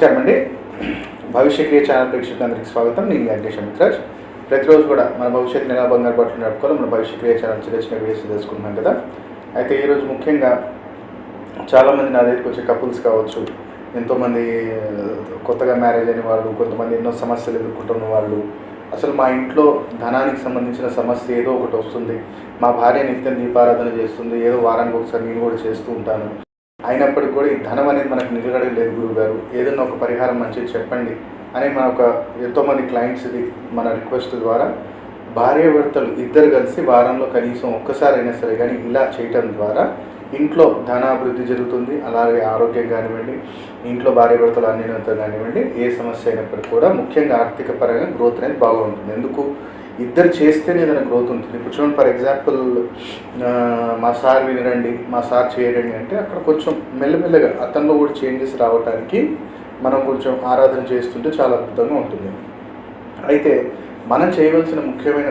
నమస్కారం అండి. భవిష్య క్రియ ఛానల్ ప్రేక్షకులందరికీ స్వాగతం. నేను వెంకటేష్ మిత్రాజ్ ప్రతిరోజు కూడా మన భవిష్యత్తు ఎలా బంగారు పట్టుకుని నడుపుకోవాలి. మన భవిష్య క్రియ ఛానల్ చిన్న చిన్న వీడియోస్ తెలుసుకుంటున్నాం కదా. అయితే ఈరోజు ముఖ్యంగా చాలామంది నా దగ్గరికి వచ్చే కపుల్స్ కావచ్చు ఎంతోమంది కొత్తగా మ్యారేజ్ అయిన వాళ్ళు కొంతమంది ఎన్నో సమస్యలు ఎదుర్కొంటున్న వాళ్ళు. అసలు మా ఇంట్లో ధనానికి సంబంధించిన సమస్య ఏదో ఒకటి వస్తుంది. మా భార్య నిత్యం దీపారాధన చేస్తుంది. ఏదో వారానికి ఒకసారి నేను కూడా చేస్తూ ఉంటాను. అయినప్పటికీ కూడా ఈ ధనం అనేది మనకు నిలగడలేదు గురువు గారు ఏదైనా ఒక పరిహారం మంచిది చెప్పండి అని మన ఒక ఎంతోమంది క్లయింట్స్ది మన రిక్వెస్ట్ ద్వారా భార్యాభర్తలు ఇద్దరు కలిసి వారంలో కనీసం ఒక్కసారైనా సరే కానీ ఇలా చేయటం ద్వారా ఇంట్లో ధనాభివృద్ధి జరుగుతుంది. అలాగే ఆరోగ్యం కానివ్వండి ఇంట్లో భార్యాభర్తలు అన్యోన్యత కానివ్వండి ఏ సమస్య అయినప్పటికీ కూడా ముఖ్యంగా ఆర్థిక పరంగా గ్రోత్ అనేది బాగుంటుంది. ఎందుకు? ఇద్దరు చేస్తేనే ఏదైనా గ్రోత్ ఉంటుంది. ఇప్పుడు చూడండి ఫర్ ఎగ్జాంపుల్ మా సార్ వినరండి మా సార్ చేయరండి అంటే అక్కడ కొంచెం మెల్లమెల్లగా అతనిలో కూడా చేంజెస్ రావడానికి మనం కొంచెం ఆరాధన చేస్తుంటే చాలా అద్భుతంగా ఉంటుంది. అయితే మనం చేయవలసిన ముఖ్యమైన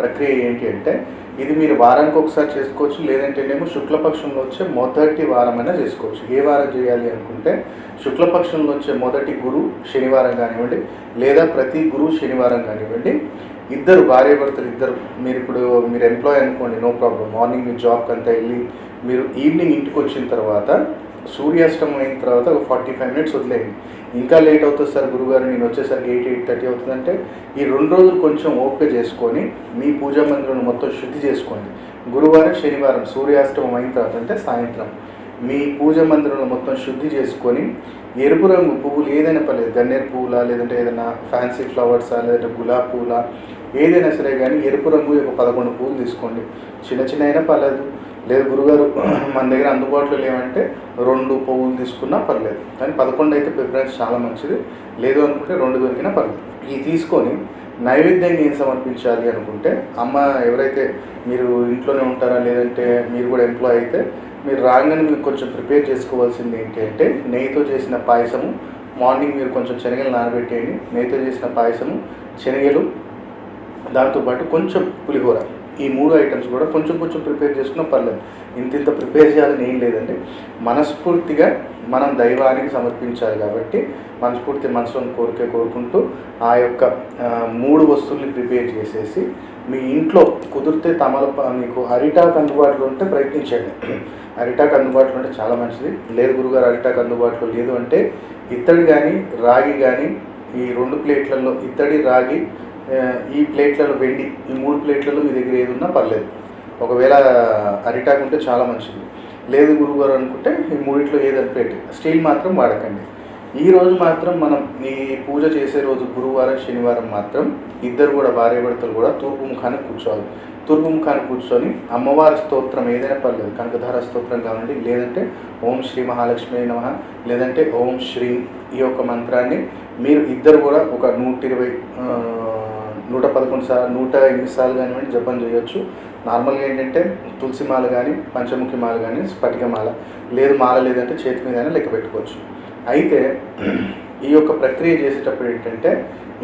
ప్రక్రియ ఏంటి అంటే ఇది మీరు వారానికి ఒకసారి చేసుకోవచ్చు లేదంటేనేమో శుక్లపక్షంలో వచ్చే మొదటి వారమైనా చేసుకోవచ్చు. ఏ వారం చేయాలి అనుకుంటే శుక్లపక్షంలో వచ్చే మొదటి గురు శనివారం కానివ్వండి లేదా ప్రతి గురు శనివారం కానివ్వండి ఇద్దరు భార్యాభర్తలు ఇద్దరు మీరు ఇప్పుడు మీరు ఎంప్లాయ్ అనుకోండి నో ప్రాబ్లం మార్నింగ్ మీ జాబ్కి అంతా వెళ్ళి మీరు ఈవినింగ్ ఇంటికి వచ్చిన తర్వాత సూర్యాస్తమం అయిన తర్వాత ఒక ఫార్టీ ఫైవ్ మినిట్స్ వదిలేయండి. ఇంకా లేట్ అవుతుంది సార్ గురుగారు నేను వచ్చేసరికి ఎయిట్ ఎయిట్ థర్టీ అవుతుందంటే ఈ రెండు రోజులు కొంచెం ఓపిక చేసుకొని మీ పూజా మందిరం మొత్తం శుద్ధి చేసుకోండి. గురువారం శనివారం సూర్యాస్తమం అయిన తర్వాత అంటే సాయంత్రం మీ పూజ మందిరంలో మొత్తం శుద్ధి చేసుకొని ఎరుపు రంగు పువ్వులు ఏదైనా పర్లేదు గన్నేరు పువ్వులా లేదంటే ఏదైనా ఫ్యాన్సీ ఫ్లవర్సా లేదంటే గులాబీ పువ్వులా ఏదైనా సరే కానీ ఎరుపు రంగు ఒక పదకొండు పువ్వులు తీసుకోండి. చిన్న చిన్న అయినా పర్లేదు. లేదు గురుగారు మన దగ్గర అందుబాటులో లేవంటే రెండు పువ్వులు తీసుకున్నా పర్లేదు. కానీ పదకొండు అయితే ప్రిఫరెన్స్ చాలా మంచిది. లేదు అనుకుంటే రెండు దొరికినా పర్లేదు. ఇవి తీసుకొని నైవేద్యంగా ఏం సమర్పించాలి అనుకుంటే అమ్మ ఎవరైతే మీరు ఇంట్లోనే ఉంటారా లేదంటే మీరు కూడా ఎంప్లాయ్ అయితే మీరు రాగానే మీకు కొంచెం ప్రిపేర్ చేసుకోవాల్సింది ఏంటి అంటే నెయ్యితో చేసిన పాయసము మార్నింగ్ మీరు కొంచెం శనగలు నానబెట్టేయండి. నెయ్యితో చేసిన పాయసము శనగలు దాంతోపాటు కొంచెం పులిహోర. ఈ మూడు ఐటమ్స్ కూడా కొంచెం కొంచెం ప్రిపేర్ చేసుకున్నా పర్లేదు. ఇంత ఇంత ప్రిపేర్ చేయాలని ఏం లేదండి. మనస్ఫూర్తిగా మనం దైవానికి సమర్పించాలి కాబట్టి మనస్ఫూర్తి మనసులోని కోరికే కోరుకుంటూ ఆ యొక్క మూడు వస్తువుల్ని ప్రిపేర్ చేసేసి మీ ఇంట్లో కుదిరితే తమలప మీకు అరిటాకు అందుబాటులో ఉంటే ప్రయత్నించండి. అరిటాకు అందుబాటులో ఉంటే చాలా మంచిది. లేదు గురుగారు అరిటాకు అందుబాటులో లేదు అంటే ఇత్తడి కానీ రాగి కానీ ఈ రెండు ప్లేట్లలో ఇత్తడి రాగి ఈ ప్లేట్లలో వెండి ఈ మూడు ప్లేట్లలో మీ దగ్గర ఏది ఉన్నా పర్లేదు. ఒకవేళ అరిటాక్ ఉంటే చాలా మంచిది. లేదు గురువుగారు అనుకుంటే ఈ మూడిట్లో ఏదైనా ప్లేట్ స్టీల్ మాత్రం వాడకండి. ఈ రోజు మాత్రం మనం ఈ పూజ చేసే రోజు గురువారం శనివారం మాత్రం ఇద్దరు కూడా భార్యాభర్తలు కూడా తూర్పు ముఖానికి కూర్చోవాలి. తూర్పు ముఖానికి కూర్చొని అమ్మవారి స్తోత్రం ఏదైనా పర్లేదు కనకధార స్తోత్రం కావాలండి లేదంటే ఓం శ్రీ మహాలక్ష్మి నమ లేదంటే ఓం శ్రీ ఈ యొక్క మంత్రాన్ని మీరు ఇద్దరు కూడా ఒక నూట ఇరవై నూట పదకొండు సార్లు నూట ఎనిమిది సార్లు కానివ్వండి జపం చేయొచ్చు. నార్మల్గా ఏంటంటే తులసి మాల కానీ పంచముఖి మాల కానీ స్ఫటిక మాల. లేదు మాల లేదంటే చేతి మీద అయినా లెక్క పెట్టుకోవచ్చు. అయితే ఈ యొక్క ప్రక్రియ చేసేటప్పుడు ఏంటంటే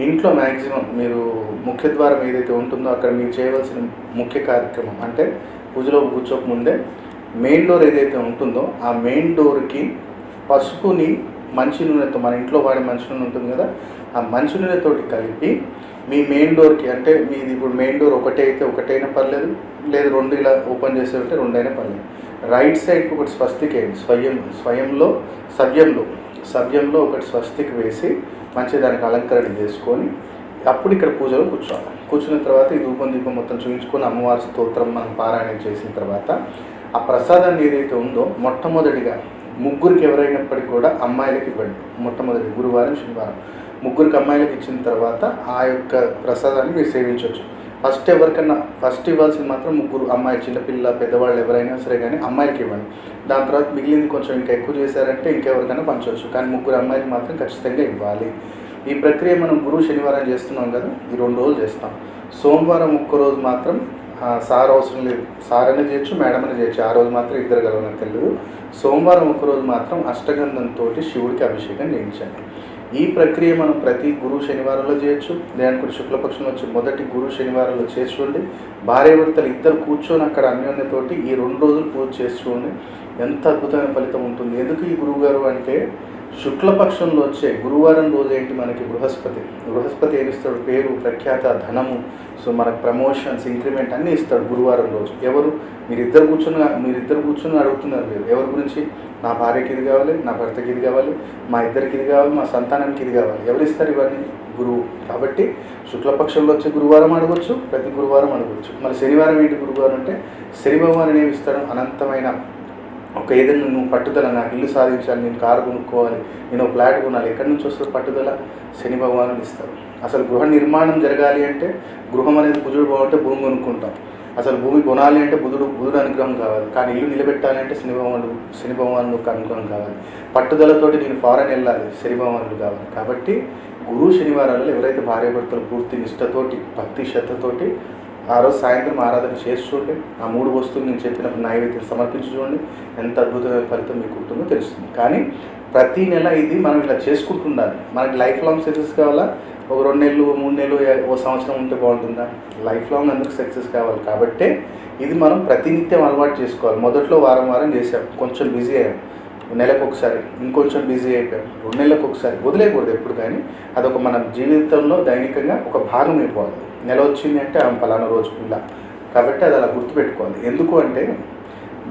ఇంట్లో మ్యాక్సిమం మీరు ముఖ్య ద్వారం ఏదైతే ఉంటుందో అక్కడ మీరు చేయవలసిన ముఖ్య కార్యక్రమం అంటే పూజలో కూర్చోక ముందే మెయిన్ డోర్ ఏదైతే ఉంటుందో ఆ మెయిన్ డోర్కి పసుపుని మంచి నూనెతో మన ఇంట్లో వాడే మంచి నూనె ఉంటుంది కదా ఆ మంచి నూనెతోటి కలిపి మీ మెయిన్ డోర్కి అంటే మీది ఇప్పుడు మెయిన్ డోర్ ఒకటే అయితే ఒకటైనా పర్లేదు లేదు రెండు ఇలా ఓపెన్ చేసే ఉంటే రెండైనా పర్లేదు. రైట్ సైడ్ ఒకటి స్వస్తిక్ వేయండి స్వయం స్వయంలో సవ్యంలో. సవ్యంలో ఒకటి స్వస్తికి వేసి మంచి దానికి అలంకరణ చేసుకొని అప్పుడు ఇక్కడ పూజలో కూర్చోవాలి. కూర్చున్న తర్వాత ఈ ధూపం దీపం మొత్తం చూపించుకొని అమ్మవారి స్తోత్రం మనం పారాయణం చేసిన తర్వాత ఆ ప్రసాదాన్ని ఏదైతే ఉందో మొట్టమొదటిగా ముగ్గురికి ఎవరైనప్పటికీ కూడా అమ్మాయిలకి ఇవ్వండి. మొట్టమొదటి గురువారం శనివారం. ముగ్గురికి అమ్మాయిలకు ఇచ్చిన తర్వాత ఆ యొక్క ప్రసాదాన్ని మీరు సేవించవచ్చు. ఫస్ట్ ఎవరికన్నా ఫస్ట్ ఇవ్వాల్సింది మాత్రం ముగ్గురు అమ్మాయి చిన్నపిల్ల పెద్దవాళ్ళు ఎవరైనా సరే కానీ అమ్మాయిలకి ఇవ్వండి. దాని తర్వాత మిగిలింది కొంచెం ఇంకా ఎక్కువ చేశారంటే ఇంకెవరికైనా పంచవచ్చు. కానీ ముగ్గురు అమ్మాయిలు మాత్రం ఖచ్చితంగా ఇవ్వాలి. ఈ ప్రక్రియ మనం గురువు శనివారం చేస్తున్నాం కదా ఈ రెండు రోజులు చేస్తాం. సోమవారం ఒక్క రోజు మాత్రం సార్ అవసరం లేదు. సార్ అనేది చేయొచ్చు మేడం అనేది చేయొచ్చు. ఆ రోజు మాత్రం ఇద్దరు కలవనక్కర్లేదు. సోమవారం ఒక రోజు మాత్రం అష్టగంధంతో శివుడికి అభిషేకం చేయించండి. ఈ ప్రక్రియ మనం ప్రతి గురు శనివారంలో చేయొచ్చు. లేదనుకుంటే శుక్లపక్షంలో వచ్చి మొదటి గురు శనివారంలో చేసుకోండి భార్యాభర్తలు ఇద్దరు కూర్చొని అక్కడ అన్యోన్యతోటి ఈ రెండు రోజులు పూజ చేసుకోండి ఎంత అద్భుతమైన ఫలితం ఉంటుంది. ఎందుకు ఈ గురువు గారు అంటే శుక్లపక్షంలో వచ్చే గురువారం రోజు ఏంటి మనకి బృహస్పతి. బృహస్పతి ఏమి ఇస్తాడు? పేరు ప్రఖ్యాత ధనము సో మనకు ప్రమోషన్స్ ఇంక్రిమెంట్ అన్నీ ఇస్తాడు గురువారం రోజు. ఎవరు? మీరిద్దరు కూర్చుని మీరిద్దరు కూర్చుని అడుగుతున్నారు మీరు. ఎవరి గురించి? నా భార్యకి ఇది కావాలి నా భర్తకి ఇది కావాలి మా ఇద్దరికి ఇది కావాలి మా సంతానానికి ఇది కావాలి. ఎవరు ఇస్తారు ఇవన్నీ? గురువు. కాబట్టి శుక్లపక్షంలో వచ్చే గురువారం అడగవచ్చు ప్రతి గురువారం అడగవచ్చు మరి శనివారం ఏంటి గురువారం అంటే శని భగవాన్ ఏమి ఇస్తాడు? అనంతమైన ఒక ఏదైనా నువ్వు పట్టుదల నాకు ఇల్లు సాధించాలి నేను కారు కొనుక్కోవాలి నేను ఒక ఫ్లాట్ కొనాలి ఎక్కడి నుంచి వస్తుంది పట్టుదల? శని భగవానుడు ఇస్తారు. అసలు గృహ నిర్మాణం జరగాలి అంటే గృహం అనేది బుధుడు బాగుంటే భూమి కొనుక్కుంటాం. అసలు భూమి కొనాలి అంటే బుధుడు బుధుడు అనుగ్రహం కావాలి. కానీ ఇల్లు నిలబెట్టాలి అంటే శని భగవానుడు శని భగవానుడు యొక్క అనుగ్రహం కావాలి. పట్టుదలతోటి నేను ఫారెన్ వెళ్ళాలి శని భగవానుడు కావాలి. కాబట్టి గురువు శనివారాలలో ఎవరైతే భార్యాభర్తలు పూర్తి నిష్టతోటి భక్తి శ్రద్ధతోటి ఆ రోజు సాయంత్రం ఆరాధన చేసి చూడండి. ఆ మూడు వస్తువులు నేను చెప్పిన నైవేద్యం సమర్పించి చూడండి. ఎంత అద్భుతమైన ఫలితం మీకు ఉంటుందో తెలుస్తుంది. కానీ ప్రతి నెల ఇది మనం ఇలా చేసుకుంటుండాలి. మనకి లైఫ్ లాంగ్ సక్సెస్ కావాలా? ఒక రెండు నెలలు మూడు నెలలు ఓ సంవత్సరం ఉంటే బాగుంటుందా? లైఫ్ లాంగ్ అందరికి సక్సెస్ కావాలి. కాబట్టే ఇది మనం ప్రతినిత్యం అలవాటు చేసుకోవాలి. మొదట్లో వారం వారం చేసాం. కొంచెం బిజీ అయ్యాం. నెలకు ఒకసారి ఇంకొంచెం బిజీ అయిపోయాం. రెండు నెలలకు ఒకసారి వదిలేయకూడదు ఎప్పుడు కానీ. అదొక మన జీవితంలో దైనికంగా ఒక భాగం అయిపోవాలి. నెల వచ్చింది అంటే ఆమె పలానా రోజు ఇలా కాబట్టి అది అలా గుర్తుపెట్టుకోవాలి. ఎందుకు అంటే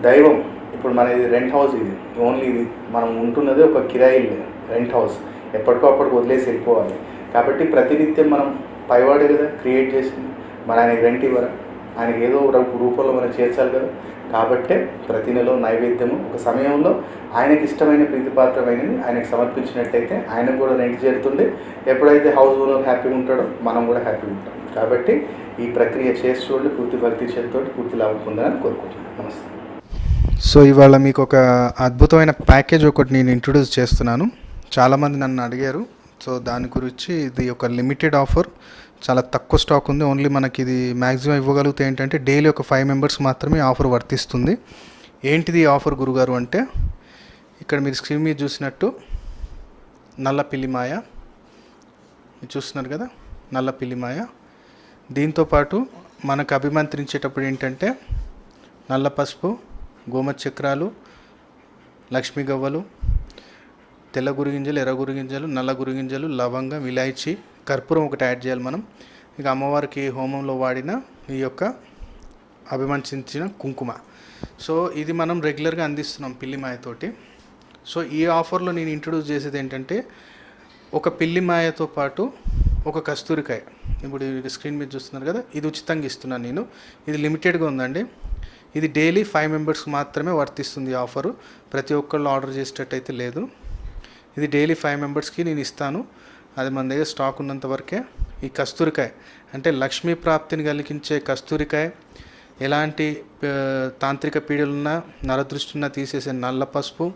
దైవం ఇప్పుడు మన ఇది రెంట్ హౌస్ ఇది. ఓన్లీ ఇది. మనం ఉంటున్నదే ఒక కిరాయి రెంట్ హౌస్. ఎప్పటికో అప్పటికి వదిలేసి వెళ్ళిపోవాలి. కాబట్టి ప్రతినిత్యం మనం పైవాడే కదా క్రియేట్ చేసింది. మన ఆయనకి రెంట్ ఇవ్వరా? ఆయనకి ఏదో ఒక రూపంలో మనం చేర్చాలి కదా. కాబట్టే ప్రతి నెల నైవేద్యము. ఒక సమయంలో ఆయనకి ఇష్టమైన ప్రీతిపాత్రమైనది ఆయనకు సమర్పించినట్టయితే ఆయనకు కూడా రెంట్ చేరుతుండే. ఎప్పుడైతే హౌస్ ఓనర్ హ్యాపీగా ఉంటాడో మనం కూడా హ్యాపీగా ఉంటాం. కాబట్టి ఈ ప్రక్రియ చేసి చూడండి పూర్తి భక్తి చేతితో పూర్తి లాభం పొందాలని కోరుకుంటున్నాను. నమస్తే. సో ఇవాళ మీకు ఒక అద్భుతమైన ప్యాకేజ్ ఒకటి నేను ఇంట్రొడ్యూస్ చేస్తున్నాను. చాలామంది నన్ను అడిగారు. సో దాని గురించి ఇది ఒక లిమిటెడ్ ఆఫర్ చాలా తక్కువ స్టాక్ ఉంది. ఓన్లీ మనకి ఇది మ్యాక్సిమం ఇవ్వగలిగితే ఏంటంటే డైలీ ఒక ఫైవ్ మెంబర్స్ మాత్రమే ఆఫర్ వర్తిస్తుంది. ఏంటిది ఆఫర్ గురుగారు అంటే ఇక్కడ మీరు స్క్రీన్ మీద చూసినట్టు నల్ల పిల్లిమాయ. మీరు చూస్తున్నారు కదా? నల్ల పిల్లిమాయ. దీంతోపాటు మనకు అభిమంత్రించేటప్పుడు ఏంటంటే నల్ల పసుపు గోమచక్రాలు లక్ష్మీ గవ్వలు తెల్ల గురిగింజలు ఎర్ర గురిగింజలు నల్ల గురిగింజలు లవంగం ఇలాయచి కర్పూరం ఒకటి యాడ్ చేయాలి మనం. ఇక అమ్మవారికి హోమంలో వాడిన ఈ యొక్క అభిమంచించిన కుంకుమ. సో ఇది మనం రెగ్యులర్గా అందిస్తున్నాం పిల్లిమాయతోటి సో ఈ ఆఫర్లో నేను ఇంట్రడ్యూస్ చేసేది ఏంటంటే ఒక పిల్లి మాయతో పాటు ఒక కస్తూరికాయ. ఇప్పుడు స్క్రీన్ మీద చూస్తున్నారు కదా ఇది ఉచితంగా ఇస్తున్నాను నేను. ఇది లిమిటెడ్గా ఉందండి. ఇది డైలీ ఫైవ్ మెంబర్స్కి మాత్రమే వర్తిస్తుంది ఆఫరు. ప్రతి ఒక్కళ్ళు ఆర్డర్ చేసేటట్టయితే లేదు. ఇది డైలీ ఫైవ్ మెంబర్స్కి నేను ఇస్తాను. అది మన దగ్గర స్టాక్ ఉన్నంత వరకే. ఈ కస్తూరికాయ అంటే లక్ష్మీ ప్రాప్తిని కలిగించే కస్తూరికాయ. ఎలాంటి తాంత్రిక పీడలున్నా నరదృష్టిన తీసేసే నల్ల పసుపు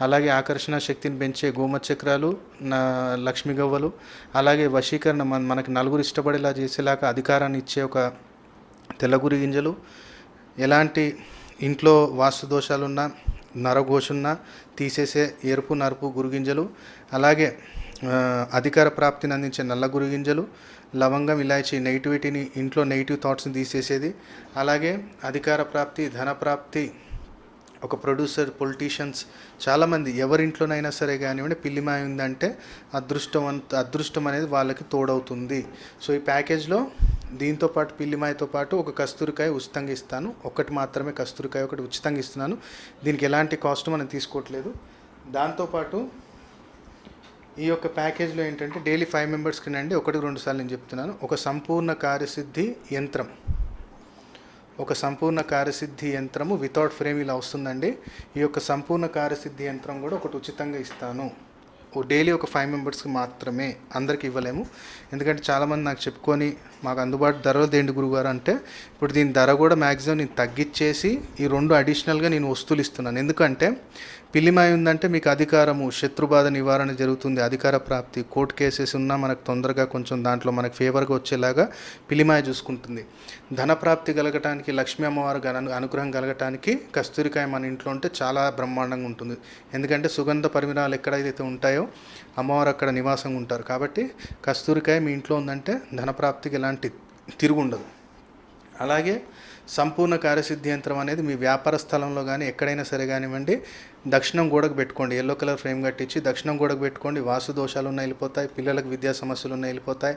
అలాగే ఆకర్షణ శక్తిని పెంచే గోమచక్రాలు నా లక్ష్మీ గవ్వలు అలాగే వశీకరణ మన మనకు నలుగురు ఇష్టపడేలా చేసేలాగా అధికారాన్ని ఇచ్చే ఒక తెల్లగురి గింజలు. ఎలాంటి ఇంట్లో వాస్తు దోషాలున్నా నరఘోషున్నా తీసేసే ఎరుపు నరుపు గురుగింజలు అలాగే అధికార ప్రాప్తిని అందించే నల్ల గురుగింజలు లవంగం ఇలాచి నెగిటివిటీని ఇంట్లో నెగిటివ్ థాట్స్ని తీసేసేది. అలాగే అధికార ప్రాప్తి ధన ప్రాప్తి ఒక ప్రొడ్యూసర్ పొలిటీషియన్స్ చాలామంది ఎవరింట్లోనైనా సరే కానివ్వండి పిల్లిమాయ ఉందంటే అదృష్టం అంత అదృష్టం అనేది వాళ్ళకి తోడవుతుంది. సో ఈ ప్యాకేజ్లో దీంతో పాటు పిల్లిమాయతో పాటు ఒక కస్తూరికాయ ఉచితంగా ఇస్తాను. ఒకటి మాత్రమే కస్తూరికాయ ఒకటి ఉచితంగా ఇస్తున్నాను. దీనికి ఎలాంటి కాస్ట్ మనం తీసుకోవట్లేదు. దాంతోపాటు ఈ యొక్క ప్యాకేజ్లో ఏంటంటే డైలీ ఫైవ్ మెంబర్స్కి నండి ఒకటి రెండు సార్లు నేను చెప్తున్నాను. ఒక సంపూర్ణ కార్యసిద్ధి యంత్రం. ఒక సంపూర్ణ కార్యసిద్ధి యంత్రము వితౌట్ ఫ్రేమ్ ఇలా వస్తుందండి. ఈ యొక్క సంపూర్ణ కార్యసిద్ధి యంత్రం కూడా ఒకటి ఉచితంగా ఇస్తాను. ఓ డైలీ ఒక ఫైవ్ మెంబర్స్కి మాత్రమే అందరికి ఇవ్వలేము. ఎందుకంటే చాలామంది నాకు చెప్పుకొని మాకు అందుబాటు ధరలు దేండి గురుగారు అంటే ఇప్పుడు దీని ధర కూడా మ్యాక్సిమం నేను తగ్గించేసి ఈ రెండు అడిషనల్గా నేను వస్తువులు ఇస్తున్నాను. ఎందుకంటే పిల్లిమాయ ఉందంటే మీకు అధికారము శత్రుబాధ నివారణ జరుగుతుంది అధికార ప్రాప్తి. కోర్టు కేసెస్ ఉన్నా మనకు తొందరగా కొంచెం దాంట్లో మనకు ఫేవర్గా వచ్చేలాగా పిల్లిమాయ చూసుకుంటుంది. ధన ప్రాప్తి కలగటానికి లక్ష్మీ అమ్మవారు అనుగ్రహం కలగటానికి కస్తూరికాయ మన ఇంట్లో ఉంటే చాలా బ్రహ్మాండంగా ఉంటుంది. ఎందుకంటే సుగంధ పరిమిరాలు ఎక్కడైతే ఉంటాయో అమ్మవారు అక్కడ నివాసంగా ఉంటారు. కాబట్టి కస్తూరికాయ మీ ఇంట్లో ఉందంటే ధన ప్రాప్తికి ఎలాంటి తిరుగుండదు అలాగే సంపూర్ణ కార్యసిద్ధి యంత్రం అనేది మీ వ్యాపార స్థలంలో కానీ ఎక్కడైనా సరే కానివ్వండి దక్షిణం గోడకు పెట్టుకోండి. ఎల్లో కలర్ ఫ్రేమ్ కట్టించి దక్షిణం గోడకు పెట్టుకోండి. వాస్తు దోషాలు ఉన్న వెళ్ళిపోతాయి పిల్లలకు విద్యా సమస్యలు ఉన్న వెళ్ళిపోతాయి.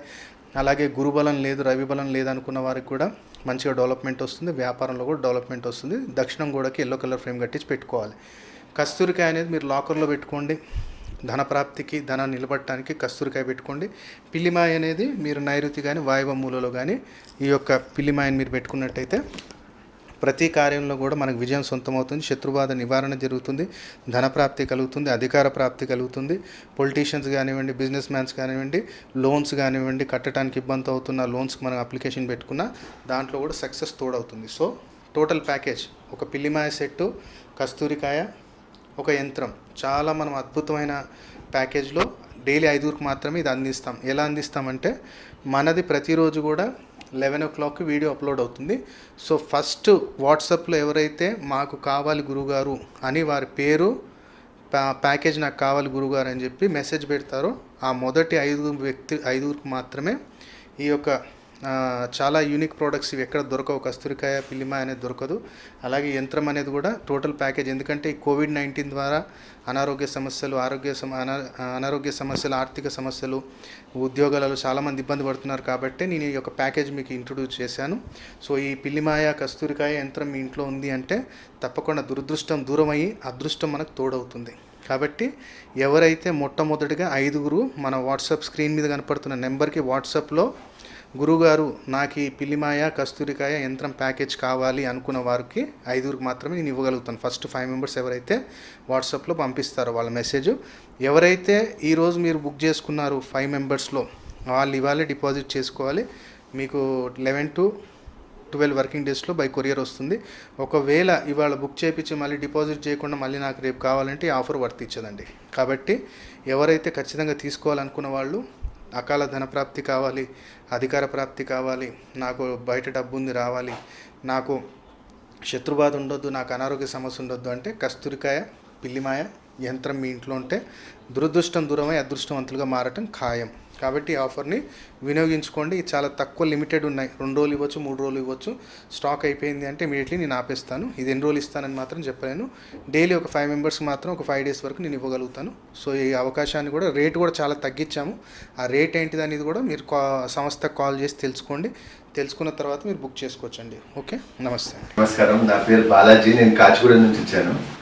అలాగే గురుబలం లేదు రవి బలం లేదనుకున్న వారికి కూడా మంచిగా డెవలప్మెంట్ వస్తుంది. వ్యాపారంలో కూడా డెవలప్మెంట్ వస్తుంది. దక్షిణం గోడకి ఎల్లో కలర్ ఫ్రేమ్ కట్టించి పెట్టుకోవాలి. కస్తూరికాయ అనేది మీరు లాకర్లో పెట్టుకోండి. ధన ప్రాప్తికి ధనం నిలబడటానికి కస్తూరికాయ పెట్టుకోండి. పిల్లిమాయ అనేది మీరు నైరుతి కానీ వాయువ మూలలో కానీ ఈ యొక్క పిల్లిమాయని మీరు పెట్టుకున్నట్టయితే ప్రతి కార్యంలో కూడా మనకు విజయం సొంతమవుతుంది శత్రుబాధ నివారణ జరుగుతుంది ధన ప్రాప్తి కలుగుతుంది అధికార ప్రాప్తి కలుగుతుంది. పొలిటీషియన్స్ కానివ్వండి బిజినెస్ మ్యాన్స్ కానివ్వండి లోన్స్ కానివ్వండి కట్టడానికి ఇబ్బంది అవుతున్న లోన్స్కి మనం అప్లికేషన్ పెట్టుకున్న దాంట్లో కూడా సక్సెస్ తోడవుతుంది. సో టోటల్ ప్యాకేజ్ ఒక పిల్లిమాయ సెట్టు కస్తూరికాయ ఒక యంత్రం. చాలా మనం అద్భుతమైన ప్యాకేజ్లో డైలీ ఐదుగురికి మాత్రమే ఇది అందిస్తాం. ఎలా అందిస్తామంటే మనది ప్రతిరోజు కూడా లెవెన్ ఓ క్లాక్కి వీడియో అప్లోడ్ అవుతుంది. సో ఫస్ట్ వాట్సాప్లో ఎవరైతే మాకు కావాలి గురుగారు అని వారి పేరు ప్యాకేజ్ నాకు కావాలి గురుగారు అని చెప్పి మెసేజ్ పెడతారో ఆ మొదటి ఐదుగురు వ్యక్తి ఐదుగురికి మాత్రమే ఈ యొక్క చాలా యూనిక్ ప్రోడక్ట్స్ ఇవి ఎక్కడ దొరకవు. కస్తూరికాయ పిల్లిమాయ అనేది దొరకదు. అలాగే యంత్రం అనేది కూడా టోటల్ ప్యాకేజ్ ఎందుకంటే ఈ కోవిడ్ నైన్టీన్ ద్వారా అనారోగ్య సమస్యలు ఆరోగ్య సమ అనారోగ్య సమస్యలు ఆర్థిక సమస్యలు ఉద్యోగాలలో చాలామంది ఇబ్బంది పడుతున్నారు కాబట్టి నేను ఈ యొక్క ప్యాకేజ్ మీకు ఇంట్రొడ్యూస్ చేశాను. సో ఈ పిల్లిమాయ కస్తూరికాయ యంత్రం మీ ఇంట్లో ఉంది అంటే తప్పకుండా దురదృష్టం దూరం అయ్యి అదృష్టం మనకు తోడవుతుంది. కాబట్టి ఎవరైతే మొట్టమొదటిగా ఐదుగురు మన వాట్సాప్ స్క్రీన్ మీద కనపడుతున్న నెంబర్కి వాట్సాప్లో గురుగారు నాకు ఈ పిల్లిమాయ కస్తూరికాయ యంత్రం ప్యాకేజ్ కావాలి అనుకున్న వారికి ఐదుగురికి మాత్రమే నేను ఇవ్వగలుగుతాను. ఫస్ట్ ఫైవ్ మెంబర్స్ ఎవరైతే వాట్సాప్లో పంపిస్తారో వాళ్ళ మెసేజ్. ఎవరైతే ఈరోజు మీరు బుక్ చేసుకున్నారు ఫైవ్ మెంబర్స్లో వాళ్ళు ఇవాళే డిపాజిట్ చేసుకోవాలి. మీకు లెవెన్ టు ట్వెల్వ్ వర్కింగ్ డేస్లో బై కొరియర్ వస్తుంది. ఒకవేళ ఇవాళ బుక్ చేయించి మళ్ళీ డిపాజిట్ చేయకుండా మళ్ళీ నాకు రేపు కావాలంటే ఆఫర్ వర్తించదండి. కాబట్టి ఎవరైతే ఖచ్చితంగా తీసుకోవాలనుకున్న వాళ్ళు అకాల ధన ప్రాప్తి కావాలి అధికార ప్రాప్తి కావాలి నాకు బయట డబ్బు ఉంది రావాలి నాకు శత్రుబాధ ఉండొద్దు నాకు అనారోగ్య సమస్య ఉండొద్దు అంటే కస్తూరికాయ పిల్లిమాయ యంత్రం మీ ఇంట్లో ఉంటే దురదృష్టం దూరమై అదృష్టవంతులుగా మారటం ఖాయం. కాబట్టి ఈ ఆఫర్ని వినియోగించుకోండి. చాలా తక్కువ లిమిటెడ్ ఉన్నాయి. రెండు రోజులు ఇవ్వచ్చు మూడు రోజులు ఇవ్వచ్చు. స్టాక్ అయిపోయింది అంటే ఇమీడియట్లీ నేను ఆపేస్తాను. ఇది ఎన్ని రోజులు ఇస్తానని మాత్రం చెప్పలేను. డైలీ ఒక ఫైవ్ మెంబర్స్ మాత్రం ఒక ఫైవ్ డేస్ వరకు నేను ఇవ్వగలుగుతాను. సో ఈ అవకాశాన్ని కూడా రేట్ కూడా చాలా తగ్గించాము. ఆ రేట్ ఏంటిది అనేది కూడా మీరు కా సంస్థకు కాల్ చేసి తెలుసుకోండి. తెలుసుకున్న తర్వాత మీరు బుక్ చేసుకోవచ్చండి. ఓకే? నమస్తే నమస్కారం. నా పేరు బాలాజీ. నేను కాచిగూడ నుంచి వచ్చాను.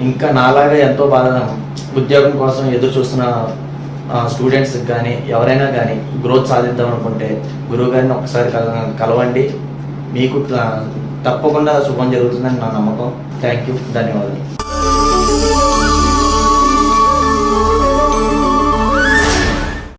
ఇంకా నాలాగా ఎంతో బాధ ఉద్యోగం కోసం ఎదురు చూస్తున్న స్టూడెంట్స్ కానీ ఎవరైనా కానీ గ్రోత్ సాధిద్దాం అనుకుంటే గురువు గారిని ఒకసారి కల- కలవండి. మీకు తప్పకుండా శుభం జరుగుతుందని నా నమ్మకం. థ్యాంక్ యూ ధన్యవాదాలు.